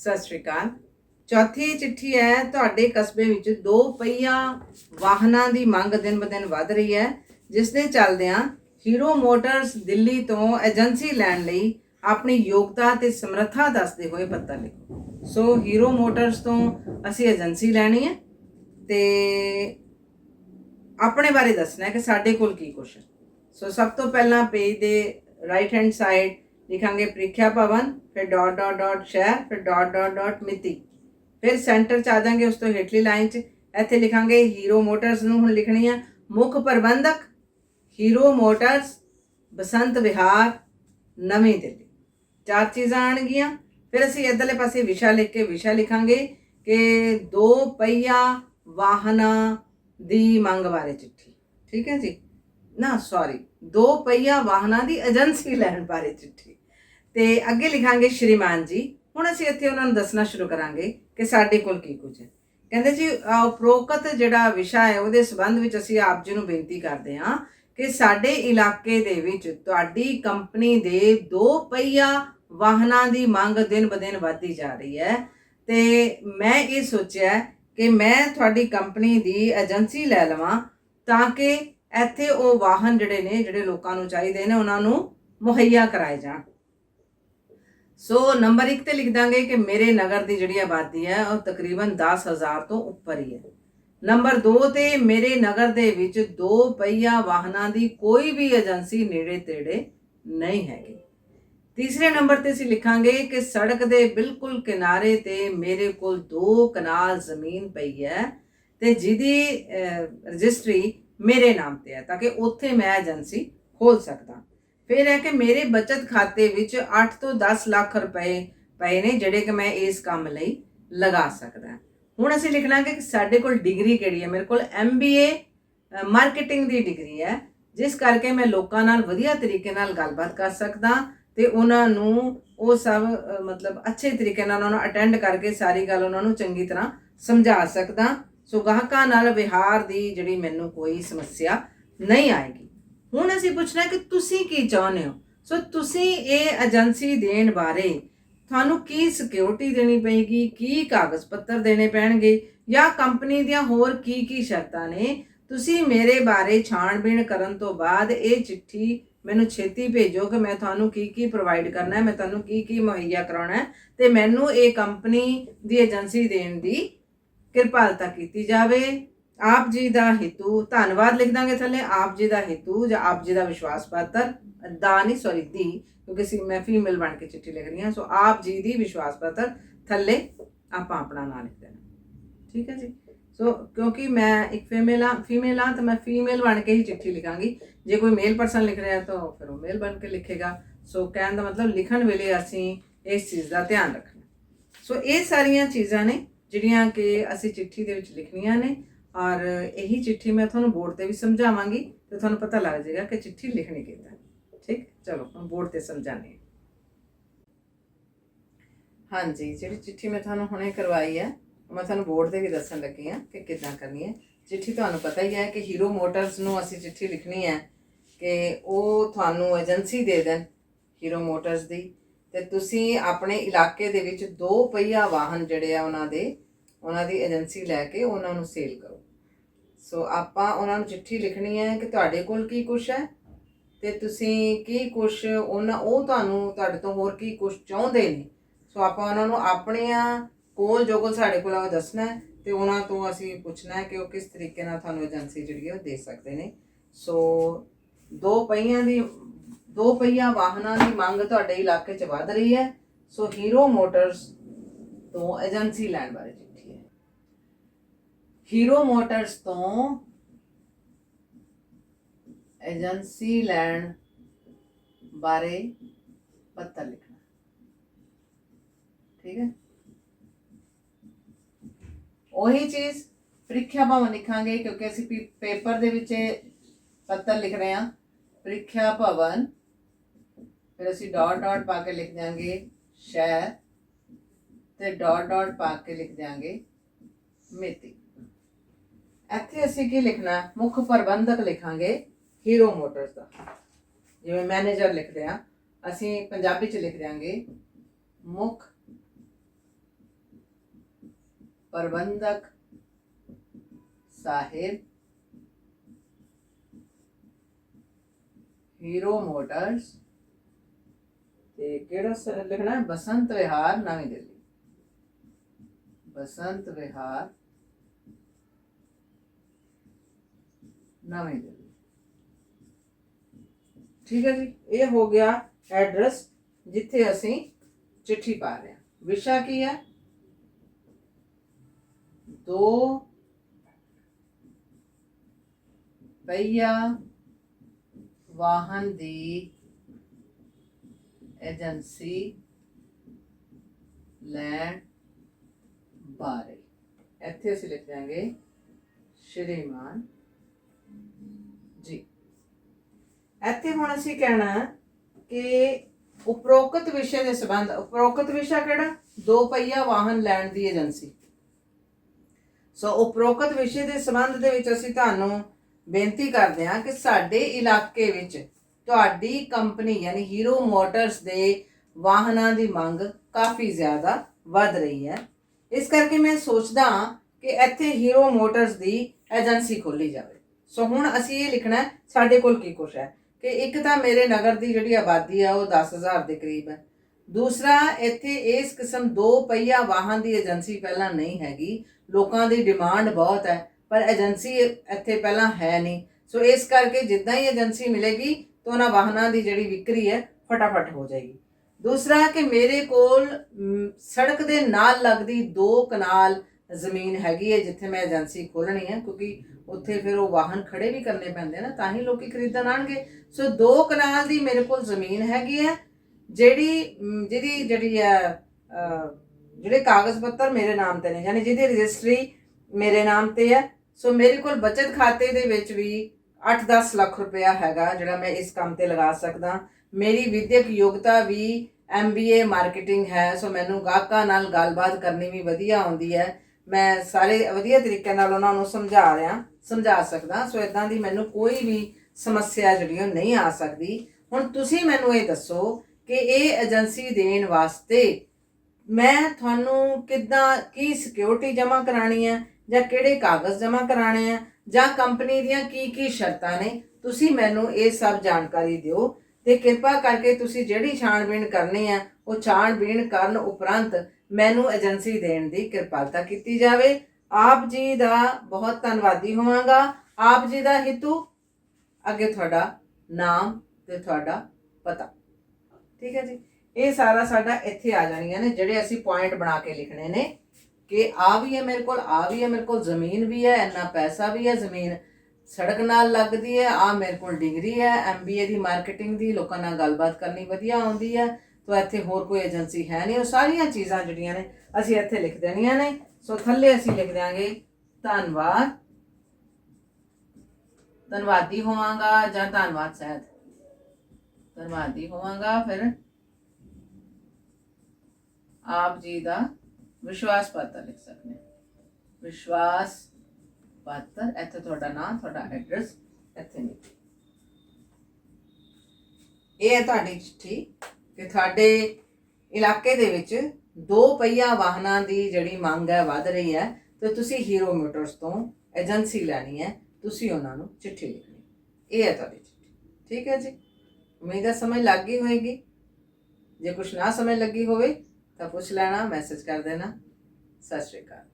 ਸਤਿ ਸ਼੍ਰੀ ਅਕਾਲ। ਚੌਥੀ ਚਿੱਠੀ ਹੈ, ਤੁਹਾਡੇ ਕਸਬੇ ਵਿੱਚ ਦੋ ਪਹੀਆ ਵਾਹਨਾਂ ਦੀ ਮੰਗ ਦਿਨ-ਬਦਿਨ ਵਧ ਰਹੀ ਹੈ ਜਿਸ ਦੇ ਚੱਲਦਿਆਂ ਹੀਰੋ ਮੋਟਰਸ ਦਿੱਲੀ ਤੋਂ ਏਜੰਸੀ ਲੈਣ ਲਈ ਆਪਣੀ ਯੋਗਤਾ ਤੇ ਸਮਰੱਥਾ ਦੱਸਦੇ ਹੋਏ ਪੱਤਰ ਲਿਖੋ। ਸੋ ਹੀਰੋ ਮੋਟਰਸ ਤੋਂ ਅਸੀਂ ਏਜੰਸੀ ਲੈਣੀ ਹੈ ਤੇ ਆਪਣੇ ਬਾਰੇ ਦੱਸਣਾ ਹੈ ਕਿ ਸਾਡੇ ਕੋਲ ਕੀ ਕੁਛ ਹੈ। ਸੋ ਸਭ ਤੋਂ ਪਹਿਲਾਂ ਪੇਜ ਦੇ ਰਾਈਟ ਹੈਂਡ ਸਾਈਡ ਲਿਖਾਂਗੇ ਪ੍ਰੀਖਿਆ ਭਵਨ, ਫਿਰ ਡਾਟ ਡਾਟ ਡਾਟ ਸ਼ਹਿਰ, ਫਿਰ ਡਾਟ ਡਾਟ ਡਾਟ ਮਿਤੀ। ਫਿਰ ਸੈਂਟਰ ਚ ਆ ਜਾਾਂਗੇ ਉਸ ਤੋਂ ਹੇਠਲੀ ਲਾਈਨ ਚ। ਇੱਥੇ ਲਿਖਾਂਗੇ ਹੀਰੋ ਮੋਟਰਸ ਨੂੰ ਹੁਣ ਲਿਖਣੀ ਹੈ ਮੁੱਖ ਪ੍ਰਬੰਧਕ ਹੀਰੋ ਮੋਟਰਸ ਬਸੰਤ ਵਿਹਾਰ, ਨਵੀਂ ਦਿੱਲੀ। ਚਾਰ ਚੀਜ਼ਾਂ ਆਣਗੀਆਂ ਫਿਰ ਅਸੀਂ ਇਧਰਲੇ ਪਾਸੇ ਵਿਸ਼ਾ ਲਿਖ ਕੇ ਵਿਸ਼ਾ ਲਿਖਾਂਗੇ ਕਿ ਦੋ ਪਹੀਆ ਵਾਹਨਾਂ ਦੀ ਮੰਗ ਬਾਰੇ ਚਿੱਠੀ। ਠੀਕ ਹੈ ਜੀ? ਨਾ ਸੌਰੀ ਦੋ ਪਹੀਆ ਵਾਹਨਾਂ ਦੀ ਏਜੰਸੀ ਲੈਣ ਬਾਰੇ ਚਿੱਠੀ। ਤੇ ਅੱਗੇ ਲਿਖਾਂਗੇ ਸ਼੍ਰੀਮਾਨ ਜੀ। ਹੁਣ ਅਸੀਂ ਇੱਥੇ ਉਹਨਾਂ ਨੂੰ ਦੱਸਣਾ ਸ਼ੁਰੂ ਕਰਾਂਗੇ ਕਿ ਸਾਡੇ ਕੋਲ ਕੀ ਕੁਝ ਹੈ। ਕਹਿੰਦੇ ਜੀ ਉਪਰੋਕਤ ਜਿਹੜਾ ਵਿਸ਼ਾ ਹੈ, ਉਹਦੇ ਸੰਬੰਧ ਵਿੱਚ ਅਸੀਂ ਆਪ ਜੀ ਨੂੰ ਬੇਨਤੀ ਕਰਦੇ ਹਾਂ ਕਿ ਸਾਡੇ ਇਲਾਕੇ ਦੇ ਵਿੱਚ ਤੁਹਾਡੀ ਕੰਪਨੀ ਦੇ ਦੋ ਪਹੀਆ ਵਾਹਨਾਂ ਦੀ ਮੰਗ ਦਿਨ ਬਦਿਨ ਵਧਦੀ ਜਾ ਰਹੀ ਹੈ। ਤੇ ਮੈਂ ਇਹ ਸੋਚਿਆ ਕਿ ਮੈਂ ਤੁਹਾਡੀ ਕੰਪਨੀ ਦੀ ਏਜੰਸੀ ਲੈ ਲਵਾਂ ਤਾਂ ਕਿ ਇੱਥੇ ਉਹ ਵਾਹਨ ਜਿਹੜੇ ਨੇ, ਜਿਹੜੇ ਲੋਕਾਂ ਨੂੰ ਚਾਹੀਦੇ ਨੇ, ਉਹਨਾਂ ਨੂੰ ਮੁਹੱਈਆ ਕਰਾਏ ਜਾਣ। ਸੋ ਨੰਬਰ 1 ਤੇ ਲਿਖ ਦਾਂਗੇ ਕਿ ਮੇਰੇ ਨਗਰ ਦੀ ਜਿਹੜੀ ਆਬਾਦੀ ਹੈ, ਉਹ ਤਕਰੀਬਨ 10000 ਤੋਂ ਉੱਪਰ ਹੀ ਹੈ। ਨੰਬਰ 2 ਤੇ ਮੇਰੇ ਨਗਰ ਦੇ ਵਿੱਚ ਦੋ ਪਹੀਆ ਵਾਹਨਾਂ ਦੀ ਕੋਈ ਵੀ ਏਜੰਸੀ ਨੇੜੇ ਤੇੜੇ ਨਹੀਂ ਹੈਗੀ। ਤੀਸਰੇ ਨੰਬਰ ਤੇ ਅਸੀਂ ਲਿਖਾਂਗੇ ਕਿ ਸੜਕ ਦੇ ਬਿਲਕੁਲ ਕਿਨਾਰੇ ਤੇ ਮੇਰੇ ਕੋਲ ਦੋ ਕਨਾਲ ਜ਼ਮੀਨ ਪਈ ਹੈ ਤੇ ਜਿਹਦੀ ਰਜਿਸਟਰੀ ਮੇਰੇ ਨਾਮ ਤੇ ਹੈ, ਤਾਂ ਕਿ ਉੱਥੇ ਮੈਂ ਏਜੰਸੀ ਖੋਲ ਸਕਦਾ। ਫਿਰ ਹੈ ਕਿ ਮੇਰੇ ਬਚਤ ਖਾਤੇ ਵਿੱਚ 8 ਤੋਂ 10 ਲੱਖ ਰੁਪਏ ਪਏ ਨੇ ਜਿਹੜੇ ਕਿ ਮੈਂ ਇਸ ਕੰਮ ਲਈ ਲਗਾ ਸਕਦਾ। ਹੁਣ ਅਸੀਂ ਲਿਖਣਾ ਕਿ ਸਾਡੇ ਕੋਲ ਡਿਗਰੀ ਕਿਹੜੀ ਹੈ? ਮੇਰੇ ਕੋਲ MBA ਮਾਰਕੀਟਿੰਗ ਦੀ ਡਿਗਰੀ ਹੈ, ਜਿਸ ਕਰਕੇ ਮੈਂ ਲੋਕਾਂ ਨਾਲ ਵਧੀਆ ਤਰੀਕੇ ਨਾਲ ਗੱਲਬਾਤ ਕਰ ਸਕਦਾ ਤੇ ਉਹਨਾਂ ਨੂੰ ਉਹ ਸਭ ਮਤਲਬ ਅੱਛੇ ਤਰੀਕੇ ਨਾਲ ਉਹਨਾਂ ਨੂੰ ਅਟੈਂਡ ਕਰਕੇ ਸਾਰੀ ਗੱਲ ਉਹਨਾਂ ਨੂੰ ਚੰਗੀ ਤਰ੍ਹਾਂ ਸਮਝਾ ਸਕਦਾ। ਸੋ ਗਾਹਕਾਂ ਨਾਲ ਵਿਹਾਰ ਦੀ ਜਿਹੜੀ ਮੈਨੂੰ ਕੋਈ ਸਮੱਸਿਆ ਨਹੀਂ ਆਏਗੀ। ਹੁਣ ਅਸੀਂ ਪੁੱਛਣਾ ਕਿ ਤੁਸੀਂ ਕੀ ਚਾਹੁੰਦੇ ਹੋ? ਸੋ ਤੁਸੀਂ ਇਹ ਏਜੰਸੀ ਦੇਣ ਬਾਰੇ ਤੁਹਾਨੂੰ ਕੀ ਸਿਕਿਉਰਿਟੀ ਦੇਣੀ ਪਏਗੀ? ਕੀ ਕਾਗਜ਼ ਪੱਤਰ ਦੇਣੇ ਪੈਣਗੇ? ਜਾਂ ਕੰਪਨੀ ਦੀਆਂ ਹੋਰ ਕੀ ਕੀ ਸ਼ਰਤਾਂ ਨੇ? ਤੁਸੀਂ ਮੇਰੇ ਬਾਰੇ ਛਾਣਬੀਣ ਕਰਨ ਤੋਂ ਬਾਅਦ ਇਹ ਚਿੱਠੀ ਮੈਨੂੰ ਛੇਤੀ ਭੇਜੋ ਕਿ ਮੈਂ ਤੁਹਾਨੂੰ ਕੀ ਕੀ ਪ੍ਰੋਵਾਈਡ ਕਰਨਾ ਹੈ, ਮੈਂ ਤੁਹਾਨੂੰ ਕੀ ਕੀ ਮੁਹੱਈਆ ਕਰਾਉਣਾ ਹੈ ਤੇ ਮੈਨੂੰ ਇਹ ਕੰਪਨੀ ਦੀ ਏਜੰਸੀ ਦੇਣ ਦੀ ਕਿਰਪਾਲਤਾ ਕੀਤੀ ਜਾਵੇ। ਆਪ ਜੀ ਦਾ ਹਿੱਤੂ, ਧੰਨਵਾਦ ਲਿਖ ਦਾਂਗੇ ਥੱਲੇ, ਆਪ ਜੀ ਦਾ ਹਿੱਤੂ ਜਾਂ ਆਪ ਜੀ ਦਾ ਵਿਸ਼ਵਾਸ ਪਾਤਰ, ਦਾ ਨਹੀਂ ਸੌਰੀ ਦੀ, ਕਿਉਂਕਿ ਸੀ ਮੈਂ ਫੀਮੇਲ ਬਣ ਕੇ ਚਿੱਠੀ ਲਿਖ ਰਹੀ ਹਾਂ ਸੋ ਆਪ ਜੀ ਦੀ ਵਿਸ਼ਵਾਸ ਪਾਤਰ, ਥੱਲੇ ਆਪਾਂ ਆਪਣਾ ਨਾਮ ਲਿਖ ਦੇਣਾ। ਠੀਕ ਹੈ ਜੀ? ਸੋ ਕਿਉਂਕਿ ਮੈਂ ਇੱਕ ਫੀਮੇਲ ਆ ਫੀਮੇਲ ਆ ਤਾਂ ਮੈਂ ਫੀਮੇਲ ਬਣ ਕੇ ਹੀ ਚਿੱਠੀ ਲਿਖਾਂਗੀ। ਜੇ ਕੋਈ ਮੇਲ ਪਰਸਨ ਲਿਖ ਰਿਹਾ ਤਾਂ ਫਿਰ ਉਹ ਮੇਲ ਬਣ ਕੇ ਲਿਖੇਗਾ। ਸੋ ਕਹਿਣ ਦਾ ਮਤਲਬ ਲਿਖਣ ਵੇਲੇ ਅਸੀਂ ਇਸ ਚੀਜ਼ ਦਾ ਧਿਆਨ ਰੱਖਣਾ। ਸੋ ਇਹ ਸਾਰੀਆਂ ਚੀਜ਼ਾਂ ਨੇ ਜਿਹੜੀਆਂ ਕਿ ਅਸੀਂ ਚਿੱਠੀ ਦੇ ਵਿੱਚ ਲਿਖਣੀਆਂ ਨੇ। ਔਰ ਇਹੀ ਚਿੱਠੀ ਮੈਂ ਤੁਹਾਨੂੰ ਬੋਰਡ ਤੇ ਵੀ ਸਮਝਾਵਾਂਗੀ ਤੇ ਤੁਹਾਨੂੰ ਪਤਾ ਲੱਗ ਜਾਏਗਾ ਕਿ ਚਿੱਠੀ ਲਿਖਣੀ ਕਿੱਦਾਂ ਠੀਕ? ਚਲੋ, ਹੁਣ ਬੋਰਡ ਤੇ ਸਮਝਾਣੇ ਹਾਂਜੀ, ਜਿਹੜੀ ਚਿੱਠੀ ਮੈਂ ਤੁਹਾਨੂੰ ਹੁਣੇ ਕਰਵਾਈ ਹੈ, ਮੈਂ ਤੁਹਾਨੂੰ ਬੋਰਡ ਤੇ ਵੀ ਦੱਸਣ ਲੱਗੀ ਹਾਂ ਕਿ ਕਿੱਦਾਂ ਕਰਨੀ ਹੈ। ਚਿੱਠੀ ਤੁਹਾਨੂੰ ਪਤਾ ਹੀ ਹੈ ਕਿ ਹੀਰੋ ਮੋਟਰਸ ਨੂੰ ਅਸੀਂ ਚਿੱਠੀ ਲਿਖਣੀ ਹੈ ਕਿ ਉਹ ਤੁਹਾਨੂੰ ਏਜੰਸੀ ਦੇ ਦੇਣ ਹੀਰੋ ਮੋਟਰਸ ਦੀ। ਤੇ ਤੁਸੀਂ ਆਪਣੇ ਇਲਾਕੇ ਦੇ ਵਿੱਚ ਦੋ ਪਹੀਆ ਵਾਹਨ ਜਿਹੜੇ ਆ ਉਹਨਾਂ ਦੇ ਉਹਨਾਂ ਦੀ ਏਜੰਸੀ ਲੈ ਕੇ ਉਹਨਾਂ ਨੂੰ ਸੇਲ ਕਰੋ। ਸੋ ਆਪਾਂ ਉਹਨਾਂ ਨੂੰ ਚਿੱਠੀ ਲਿਖਣੀ ਹੈ ਕਿ ਤੁਹਾਡੇ ਕੋਲ ਕੀ ਕੁਛ ਹੈ ਤੇ ਤੁਸੀਂ ਕੀ ਕੁਛ ਉਹਨਾਂ, ਉਹ ਤੁਹਾਨੂੰ ਤੁਹਾਡੇ ਤੋਂ ਹੋਰ ਕੀ ਕੁਛ ਚਾਹੁੰਦੇ ਨੇ। ਸੋ ਆਪਾਂ ਉਹਨਾਂ ਨੂੰ ਆਪਣੀਆਂ ਕੋਲ ਜੋ ਕੋਲ ਸਾਡੇ ਕੋਲ ਆ, ਉਹ ਦੱਸਣਾ ਹੈ ਤੇ ਉਹਨਾਂ ਤੋਂ ਅਸੀਂ ਪੁੱਛਣਾ ਹੈ ਕਿ ਉਹ ਕਿਸ ਤਰੀਕੇ ਨਾਲ ਤੁਹਾਨੂੰ ਏਜੰਸੀ ਜਿਹੜੀ ਹੈ ਉਹ ਦੇ ਸਕਦੇ ਨੇ। ਸੋ ਦੋ ਪਹੀਆਂ ਦੀ, ਦੋ ਪਹੀਆ ਵਾਹਨਾਂ ਦੀ ਮੰਗ ਤੁਹਾਡੇ ਇਲਾਕੇ 'ਚ ਵੱਧ ਰਹੀ ਹੈ। ਸੋ ਹੀਰੋ ਮੋਟਰਸ ਤੋਂ ਏਜੰਸੀ ਲੈਣ ਬਾਰੇ ਚਿੱਠੀ ਹੀਰੋ ਮੋਟਰਸ ਤੋਂ ਏਜੰਸੀ ਲੈਣ ਬਾਰੇ ਪੱਤਰ ਲਿਖਣਾ ਠੀਕ ਹੈ ਉਹੀ ਚੀਜ਼ ਪ੍ਰੀਖਿਆ ਭਵਨ ਲਿਖਾਂਗੇ ਕਿਉਂਕਿ ਅਸੀਂ ਪੀ- ਪੇਪਰ ਦੇ ਵਿੱਚ ਇਹ ਪੱਤਰ ਲਿਖ ਰਹੇ ਹਾਂ ਪ੍ਰੀਖਿਆ ਭਵਨ ਫਿਰ ਅਸੀਂ ਡਾਟ ਡਾਟ ਪਾ ਕੇ ਲਿਖ ਦਿਆਂਗੇ ਸ਼ਹਿਰ ਤੇ ਡਾਟ ਡਾਟ ਪਾ ਕੇ ਲਿਖ ਦਿਆਂਗੇ ਮਿਤੀ ਇੱਥੇ ਅਸੀਂ ਕੀ ਲਿਖਣਾ? ਹੈ? ਮੁੱਖ ਪ੍ਰਬੰਧਕ ਲਿਖਾਂਗੇ ਹੀਰੋ ਮੋਟਰਸ ਦਾ। ਜਿਵੇਂ ਮੈਨੇਜਰ ਲਿਖਦੇ ਆ, ਅਸੀਂ ਪੰਜਾਬੀ ਚ ਲਿਖ ਦਿਆਂਗੇ ਮੁੱਖ ਪ੍ਰਬੰਧਕ ਸਾਹਿਬ ਹੀਰੋ ਮੋਟਰਸ ਤੇ ਕਿਹੜਾ ਸ- ਲਿਖਣਾ? ਹੈ ਬਸੰਤ ਵਿਹਾਰ, ਨਵੀਂ ਦਿੱਲੀ। ਬਸੰਤ ਵਿਹਾਰ ਨਵੀਂ ਦਿੱਲੀ। ਠੀਕ ਹੈ ਜੀ, ਇਹ ਹੋ ਗਿਆ ਐਡਰੈਸ ਜਿੱਥੇ ਅਸੀਂ ਚਿੱਠੀ ਪਾ ਰਹੇ ਹਾਂ। ਵਿਸ਼ਾ ਕੀ ਹੈ? ਦੋ ਪਹੀਆ ਵਾਹਨ ਦੀ ਏਜੰਸੀ ਲੈਣ ਬਾਰੇ। ਇੱਥੇ ਅਸੀਂ ਲਿਖ ਦਿਆਂਗੇ, ਸ਼੍ਰੀਮਾਨ ਇੱਥੇ ਹੁਣ ਅਸੀਂ ਕਹਿਣਾ ਕਿ ਉਪਰੋਕਤ ਵਿਸ਼ੇ ਦੇ ਸੰਬੰਧ, ਉਪਰੋਕਤ ਵਿਸ਼ਾ ਕਿਹੜਾ? ਦੋ ਪਹੀਆ ਵਾਹਨ ਲੈਣ ਦੀ ਏਜੰਸੀ। ਸੋ ਉਪਰੋਕਤ ਵਿਸ਼ੇ ਦੇ ਸੰਬੰਧ ਦੇ ਵਿੱਚ ਅਸੀਂ ਤੁਹਾਨੂੰ ਬੇਨਤੀ ਕਰਦੇ ਹਾਂ ਕਿ ਸਾਡੇ ਇਲਾਕੇ ਵਿੱਚ ਤੁਹਾਡੀ ਕੰਪਨੀ, ਯਾਨੀ ਹੀਰੋ ਮੋਟਰਸ ਦੇ ਵਾਹਨਾਂ ਦੀ ਮੰਗ ਕਾਫੀ ਜ਼ਿਆਦਾ ਵੱਧ ਰਹੀ ਹੈ। ਇਸ ਕਰਕੇ ਮੈਂ ਸੋਚਦਾ ਹਾਂ ਕਿ ਇੱਥੇ ਹੀਰੋ ਮੋਟਰਸ ਦੀ ਏਜੰਸੀ ਖੋਲੀ ਜਾਵੇ। ਸੋ ਹੁਣ ਅਸੀਂ ਇਹ ਲਿਖਣਾ ਸਾਡੇ ਕੋਲ ਕੀ ਕੁਛ ਹੈ? ਕਿ ਇੱਕ ਤਾਂ ਮੇਰੇ ਨਗਰ ਦੀ ਜਿਹੜੀ ਆਬਾਦੀ ਹੈ ਉਹ 10000 ਦੇ ਕਰੀਬ ਹੈ। ਦੂਸਰਾ, ਇੱਥੇ ਇਸ ਕਿਸਮ ਦੋ ਪਹੀਆ ਵਾਹਨ ਦੀ ਏਜੰਸੀ ਪਹਿਲਾਂ ਨਹੀਂ ਹੈਗੀ। ਲੋਕਾਂ ਦੀ ਡਿਮਾਂਡ ਬਹੁਤ ਹੈ, ਪਰ ਏਜੰਸੀ ਇੱਥੇ ਪਹਿਲਾਂ ਹੈ ਨਹੀਂ। ਸੋ ਇਸ ਕਰਕੇ ਜਿੱਦਾਂ ਹੀ ਏਜੰਸੀ ਮਿਲੇਗੀ ਤਾਂ ਉਹਨਾਂ ਵਾਹਨਾਂ ਦੀ ਜਿਹੜੀ ਵਿਕਰੀ ਹੈ, ਫਟਾਫਟ ਹੋ ਜਾਏਗੀ। ਦੂਸਰਾ, ਕਿ ਮੇਰੇ ਕੋਲ ਸੜਕ ਦੇ ਨਾਲ ਲੱਗਦੀ ਦੋ ਕਨਾਲ ਜ਼ਮੀਨ ਹੈਗੀ ਹੈ ਜਿੱਥੇ ਮੈਂ ਏਜੰਸੀ ਖੋਲਣੀ ਹੈ, ਕਿਉਂਕਿ ਉੱਥੇ ਫਿਰ ਉਹ ਵਾਹਨ ਖੜੇ ਵੀ ਕਰਨੇ ਪੈਂਦੇ ਆ ਨਾ, ਤਾਂ ਹੀ ਲੋਕੀ ਖਰੀਦਣ ਆਣਗੇ ਸੋ ਦੋ ਕਨਾਲ ਦੀ ਮੇਰੇ ਕੋਲ ਜ਼ਮੀਨ ਹੈਗੀ ਹੈ, ਜਿਹੜੀ ਜਿਹਦੀ ਜਿਹੜੀ ਹੈ ਜਿਹੜੇ ਕਾਗਜ਼ ਪੱਤਰ ਮੇਰੇ ਨਾਮ ਤੇ ਨੇ, ਯਾਨੀ ਜਿਹਦੀ ਰਜਿਸਟਰੀ ਮੇਰੇ ਨਾਮ ਤੇ ਹੈ। ਸੋ ਮੇਰੇ ਕੋਲ ਬਚਤ ਖਾਤੇ ਦੇ ਵਿੱਚ ਵੀ 8-10 ਲੱਖ ਰੁਪਇਆ ਹੈਗਾ, ਜਿਹੜਾ ਮੈਂ ਇਸ ਕੰਮ ਤੇ ਲਗਾ ਸਕਦਾ। ਮੇਰੀ ਵਿਦਿਅਕ ਯੋਗਤਾ ਵੀ MBA ਮਾਰਕੀਟਿੰਗ ਹੈ, ਸੋ ਮੈਨੂੰ ਗਾਹਕਾਂ ਨਾਲ ਗੱਲਬਾਤ ਕਰਨੀ ਵੀ ਵਧੀਆ ਆਉਂਦੀ ਹੈ। ਮੈਂ ਸਾਰੇ ਵਧੀਆ ਤਰੀਕੇ ਨਾਲ ਉਹਨਾਂ ਨੂੰ ਸਮਝਾ ਰਿਹਾ, ਸਮਝਾ ਸਕਦਾ। ਸੋ ਇਦਾਂ ਦੀ ਮੈਨੂੰ ਕੋਈ ਵੀ ਸਮੱਸਿਆ ਜਿਹੜੀ ਉਹ ਨਹੀਂ ਆ ਸਕਦੀ। ਹੁਣ ਤੁਸੀਂ ਮੈਨੂੰ ਇਹ ਦੱਸੋ ਕਿ ਇਹ ਏਜੰਸੀ ਦੇਣ ਵਾਸਤੇ ਮੈਂ ਤੁਹਾਨੂੰ ਕਿੱਦਾਂ, ਕੀ ਸਿਕਿਉਰਿਟੀ ਜਮ੍ਹਾਂ ਕਰਾਣੀ ਹੈ ਜਾਂ ਕਿਹੜੇ ਕਾਗਜ਼ ਜਮ੍ਹਾਂ ਕਰਾਣੇ ਆ, ਜਾਂ ਕੰਪਨੀ ਦੀਆਂ ਕੀ ਕੀ ਸ਼ਰਤਾਂ ਨੇ, ਤੁਸੀਂ ਮੈਨੂੰ ਇਹ ਸਭ ਜਾਣਕਾਰੀ ਦਿਓ ਤੇ ਕਿਰਪਾ ਕਰਕੇ ਤੁਸੀਂ ਜਿਹੜੀ ਛਾਣਬੀਣ ਕਰਨੀ ਹੈ ਉਹ ਛਾਣਬੀਣ ਕਰਨ ਉਪਰੰਤ ਮੈਨੂੰ ਏਜੰਸੀ ਦੇਣ ਦੀ ਕਿਰਪਾਲਤਾ ਕੀਤੀ ਜਾਵੇ। ਆਪ ਜੀ ਦਾ ਬਹੁਤ ਧੰਨਵਾਦੀ ਹੋਵਾਂਗਾ। ਆਪ ਜੀ ਦਾ ਹਿੱਤੂ, ਅੱਗੇ ਤੁਹਾਡਾ ਨਾਮ ਤੇ ਤੁਹਾਡਾ ਪਤਾ। ਠੀਕ ਹੈ ਜੀ? ਇਹ ਸਾਰਾ ਸਾਡਾ ਇੱਥੇ ਆ ਜਾਣੀਆਂ ਨੇ, ਜਿਹੜੇ ਅਸੀਂ ਪੁਆਇੰਟ ਬਣਾ ਕੇ ਲਿਖਣੇ ਨੇ ਕਿ ਆ ਵੀ ਹੈ ਮੇਰੇ ਕੋਲ ਆ ਵੀ ਹੈ ਮੇਰੇ ਕੋਲ, ਜ਼ਮੀਨ ਵੀ ਹੈ, ਇੰਨਾ ਪੈਸਾ ਵੀ ਹੈ, ਜ਼ਮੀਨ ਸੜਕ ਨਾਲ ਲੱਗਦੀ ਹੈ ਆ ਮੇਰੇ ਕੋਲ ਡਿਗਰੀ ਹੈ ਐਮਬੀਏ ਦੀ ਮਾਰਕੀਟਿੰਗ ਦੀ, ਲੋਕਾਂ ਨਾਲ ਗੱਲਬਾਤ ਕਰਨੀ ਵਧੀਆ ਆਉਂਦੀ ਹੈ। ਤਾਂ ਇੱਥੇ ਹੋਰ ਕੋਈ ਏਜੰਸੀ ਹੈ ਨਹੀਂ। ਉਹ ਸਾਰੀਆਂ ਚੀਜ਼ਾਂ ਜਿਹੜੀਆਂ ਨੇ, ਅਸੀਂ ਇੱਥੇ ਲਿਖ ਦੇਣੀਆਂ ਨੇ। ਸੋ ਥੱਲੇ ਅਸੀਂ ਲਿਖ ਦਿਆਂਗੇ, ਧੰਨਵਾਦ। ਧੰਨਵਾਦੀ ਹੋਵਾਂਗਾ ਜਾਂ ਧੰਨਵਾਦ ਸਹਿਤ? ਧੰਨਵਾਦੀ ਹੋਵਾਂਗਾ, ਫਿਰ ਆਪ ਜੀ ਦਾ ਵਿਸ਼ਵਾਸ ਪੱਤਰ ਲਿਖ ਸਕਦੇ ਵਿਸ਼ਵਾਸ ਪੱਤਰ, ਇੱਥੇ ਤੁਹਾਡਾ ਨਾਮ, ਤੁਹਾਡਾ ਐਡਰੈਸ ਇੱਥੇ ਨਹੀਂ। ਇਹ ਹੈ ਤੁਹਾਡੀ ਚਿੱਠੀ। ਕਿ ਤੁਹਾਡੇ ਇਲਾਕੇ ਦੇ ਵਿੱਚ ਦੋ ਪਹੀਆ ਵਾਹਨਾਂ ਦੀ ਜਿਹੜੀ ਮੰਗ ਹੈ, ਵੱਧ ਰਹੀ ਹੈ, ਤੇ ਤੁਸੀਂ ਹੀਰੋ ਮੋਟਰਸ ਤੋਂ ਏਜੰਸੀ ਲੈਣੀ ਹੈ, ਤੁਸੀਂ ਉਹਨਾਂ ਨੂੰ ਚਿੱਠੀ ਲਿਖਣੀ ਇਹ ਹੈ ਤੁਹਾਡੀ ਚਿੱਠੀ। ਠੀਕ ਹੈ ਜੀ? ਉਮੀਦ ਹੈ ਸਮਝ ਲੱਗ ਗਈ ਹੋਏਗੀ। ਜੇ ਕੁਝ ਨਾ ਸਮਝ ਲੱਗੀ ਹੋਵੇ, ਤਾਂ ਪੁੱਛ ਲੈਣਾ ਮੈਸੇਜ ਕਰ ਦੇਣਾ। ਸਤਿ ਸ਼੍ਰੀ ਅਕਾਲ।